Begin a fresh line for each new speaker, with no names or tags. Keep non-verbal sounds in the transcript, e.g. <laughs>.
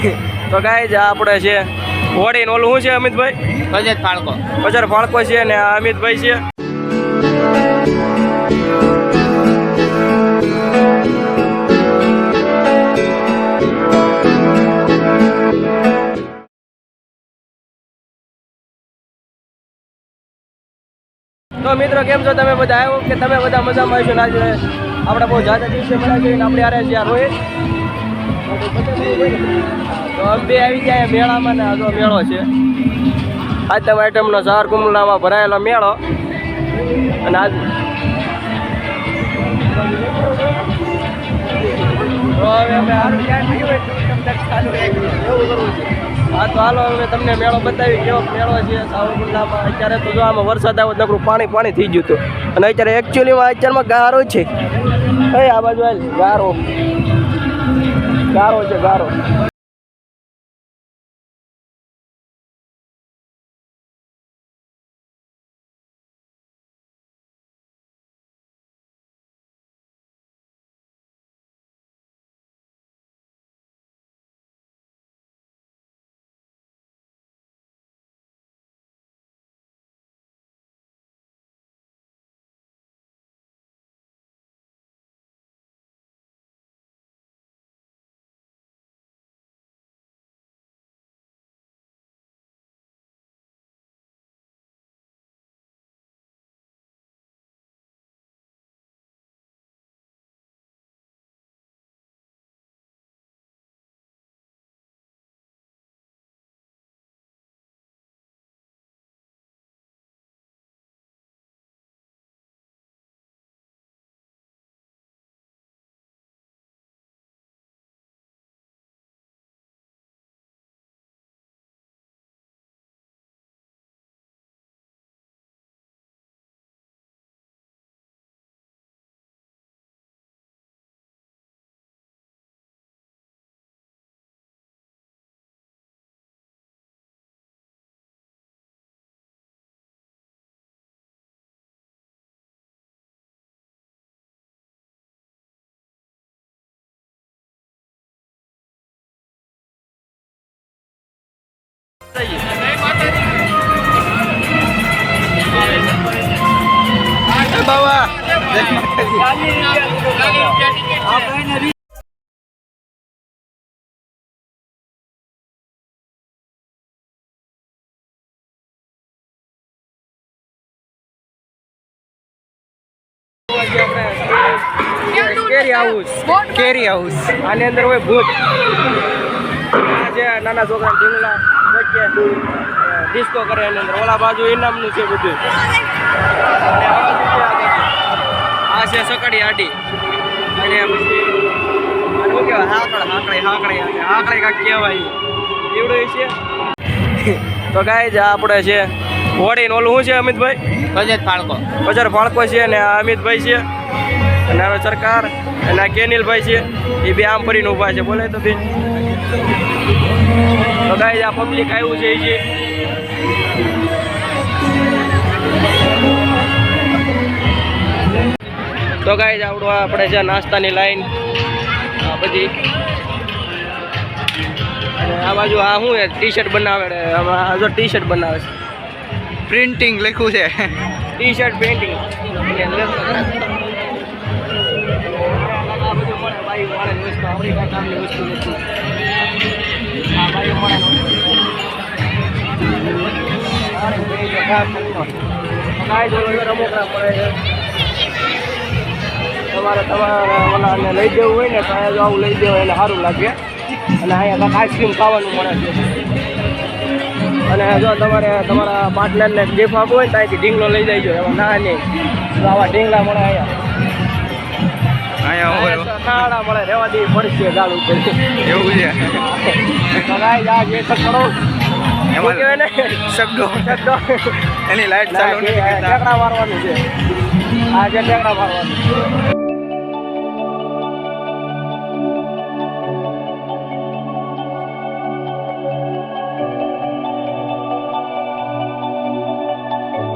તો ગાય જ આપણે છે હોળી ને ઓલું શું છે અમિતભાઈ?
બજાર ફાળકો.
બજાર ફાળકો છે ને અમિતભાઈ છે. તો મિત્રો કેમ છો તમે બધા? આવ્યો કે તમે બધા મજામાં હશો ના આપણે બહુ જાજા દિવસે મળ્યા છીએ આપણે આરે છે રોહિત. આવી જાય મેળામાં ને આજો મેળો છે. આઈટમ આઈટમનો ચાર કુમલામાં ભરાયેલો મેળો. અને આજ તો હાલો હવે તમને મેળો બતાવી કેવો મેળો છે સાવરકુંડલામાં. અત્યારે તો જો આમાં વરસાદ આવ્યો નકરું પાણી પાણી થઈ ગયું અને અત્યારે એકચ્યુઅલીમાં અત્યારમાં ગારો છે. કઈ આ બાજુ હાલ ગારો ગારો કેરી હાઉસ. કેરી આની અંદર હોય ભૂત. આજે નાના છોકરા ઢીંગલા. ડિસ્કો કરે એની અંદર. ઓલા બાજુ ઇનામનું છે બધું. અને આ છે. સકડી આડી. અને પછી શું કહેવાય? હાકડ હાકડી હાકડી હાકડી કાંઈક કહેવાય. એવડું છે. <laughs> તો ગાય જ આપણે છે હોળી ઓલું શું છે અમિતભાઈ?
બજાર ફાળકો.
બજાર ફાળકો છે અને આ અમિતભાઈ છે. અને હવે સરકાર. અને આ કેનિલભાઈ છે. એ બે આમ ફરીને ઊભા છે. બોલે તો બી. તો ગાઈઝ આ પબ્લિક આવ્યું છે જે તો ગાઈઝ આવડું આપણે છે નાસ્તાની લાઈન આ બધી. આ બાજુ આ શું ટી શર્ટ બનાવે હજુ ટી શર્ટ બનાવે છે.
પ્રિન્ટિંગ લખ્યું છે.
ટી શર્ટ પેન્ટિંગ તમારે તમારે ઓલાને લઈ જવું હોય ને તો અહીંયા જો આવું લઈ જવું એટલે સારું લાગે અને અહીંયા આઈસ્ક્રીમ ખાવાનું મળે છે અને જો તમારે તમારા પાર્ટનરને ગિફ્ટ આપવું હોય ને ત્યાંથી ઢીંગલો લઈ જઈજો એમાં ના નહીં આવા ઢીંગલા મળે અહીંયા
અહીંયા
મળે રેવા દેવી પડશે ગાળ
એવું છે
ગાય જા જે
શબ્દો.
શબ્દો.
એની લાઈટ ચાલુ
ટેકડા મારવાનું છે. આ જે ટેકડા મારવાનું